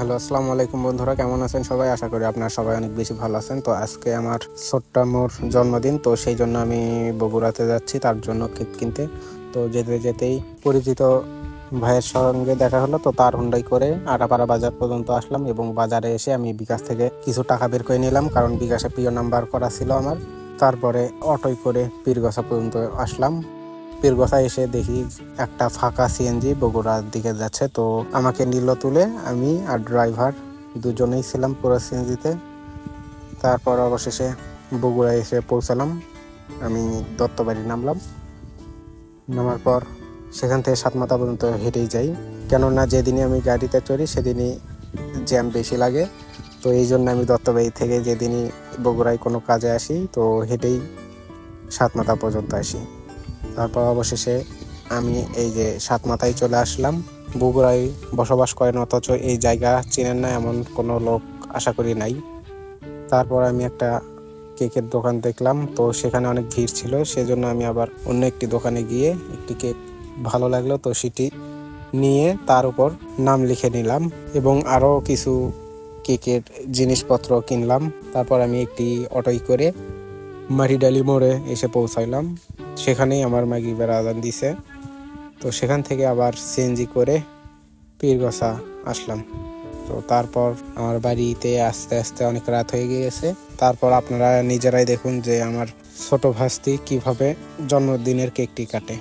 Hello, আসসালামু আলাইকুম বন্ধুরা, কেমন আছেন সবাই? আশা করি আপনারা সবাই অনেক বেশি ভালো আছেন। তো আজকে আমার মোর জন্মদিন, তো সেই জন্য আমি বগুড়াতে যাচ্ছি, তার জন্য কেক কিনতে। তো যেতে যেতেই পরিচিত ভাইয়ের সঙ্গে দেখা হলো, তো তার হুন্ডাই করে আটাপাড়া বাজার পর্যন্ত আসলাম এবং বাজারে এসে আমি বিকাশ থেকে কিছু টাকা বের করে নিলাম, কারণ বিকাশে প্রিয় নাম্বার করা ছিল আমার। তারপরে অটোয় করে পীরগছা পর্যন্ত আসলাম। পীরগছা এসে দেখি একটা ফাঁকা সিএনজি বগুড়ার দিকে যাচ্ছে। তো আমাকে নিল তুলে, আমি আর ড্রাইভার দুজনেই ছিলাম পুরো সিএনজিতে তারপর অবশেষে বগুড়া এসে পৌঁছালাম। আমি দত্তবাড়ি নামলাম। নামার পর সেখান থেকে সাতমাথা পর্যন্ত হেঁটেই যাই। কেননা যেদিনই আমি গাড়িতে চড়ি, সেদিনই জ্যাম বেশি লাগে। তো এই জন্য আমি দত্তবাড়ি থেকে যেদিনই বগুড়ায় কোনো কাজে আসি, তো হেঁটেই সাতমাথা পর্যন্ত আসি। তারপর অবশেষে আমি এই যে সাত মাথায় চলে আসলাম। বগুড়ায় বসবাস করেন অথচ এই জায়গা চেনেন না এমন কোনো লোক আশা করি নাই। তারপর আমি একটা কেকের দোকান দেখলাম, তো সেখানে অনেক ভিড় ছিল, সেজন্য আমি আবার অন্য একটি দোকানে গিয়ে একটি কেক ভালো লাগল, তো সেটি নিয়ে তার উপর নাম লিখে নিলাম এবং আরও কিছু কেকের জিনিসপত্র কিনলাম। তারপর আমি একটি অটোই করে মাটিডালি মোড়ে এসে পৌঁছাইলাম। সেখানেই আমার মাগরিবের আদান দিছে। তো সেখান থেকে আবার সিএনজি করে পীরগসা আসলাম। তো তারপর আমার বাড়িতে আস্তে আস্তে অনেক রাত হয়ে গিয়েছে। তারপর আপনারা নিজেরাই দেখুন যে আমার ছোট ভাস্তি কীভাবে জন্মদিনের কেকটি কাটে।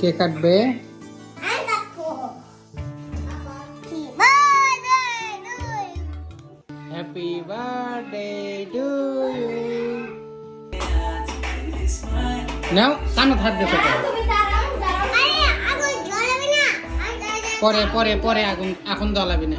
কে কাটবে? হ্যাপি বার্থডে টু ইউ নাও, কানো হাত দেখো পরে পরে পরে আগুন, এখন জ্বলাবি না।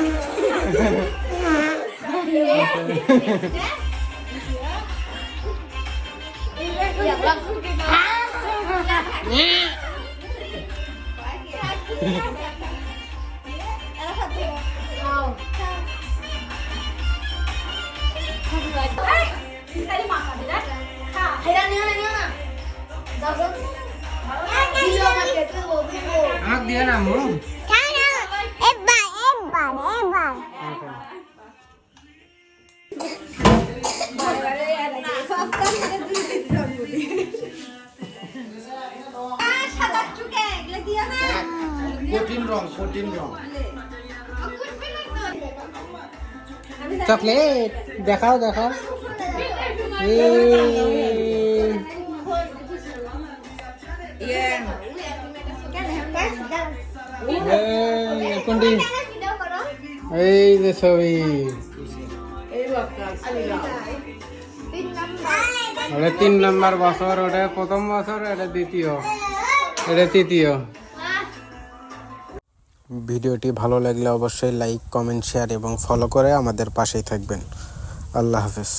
you, Sabiha. Happy birthday to you, Sabiha. Happy birthday to you আমার ধরে আমাকে দিয়ে না আম্মু কঠিন রং কঠিন রং। চকলেট দেখাও দেখাও। এই। এই, কোনটি এই যে ছবি। তিন নম্বর বছর ওটা প্রথম বছর, এটা দ্বিতীয়। এটা তৃতীয়। ভিডিওটি ভালো লাগলে অবশ্যই লাইক, কমেন্ট, শেয়ার এবং ফলো করে আমাদের পাশেই থাকবেন। আল্লাহ হাফেজ।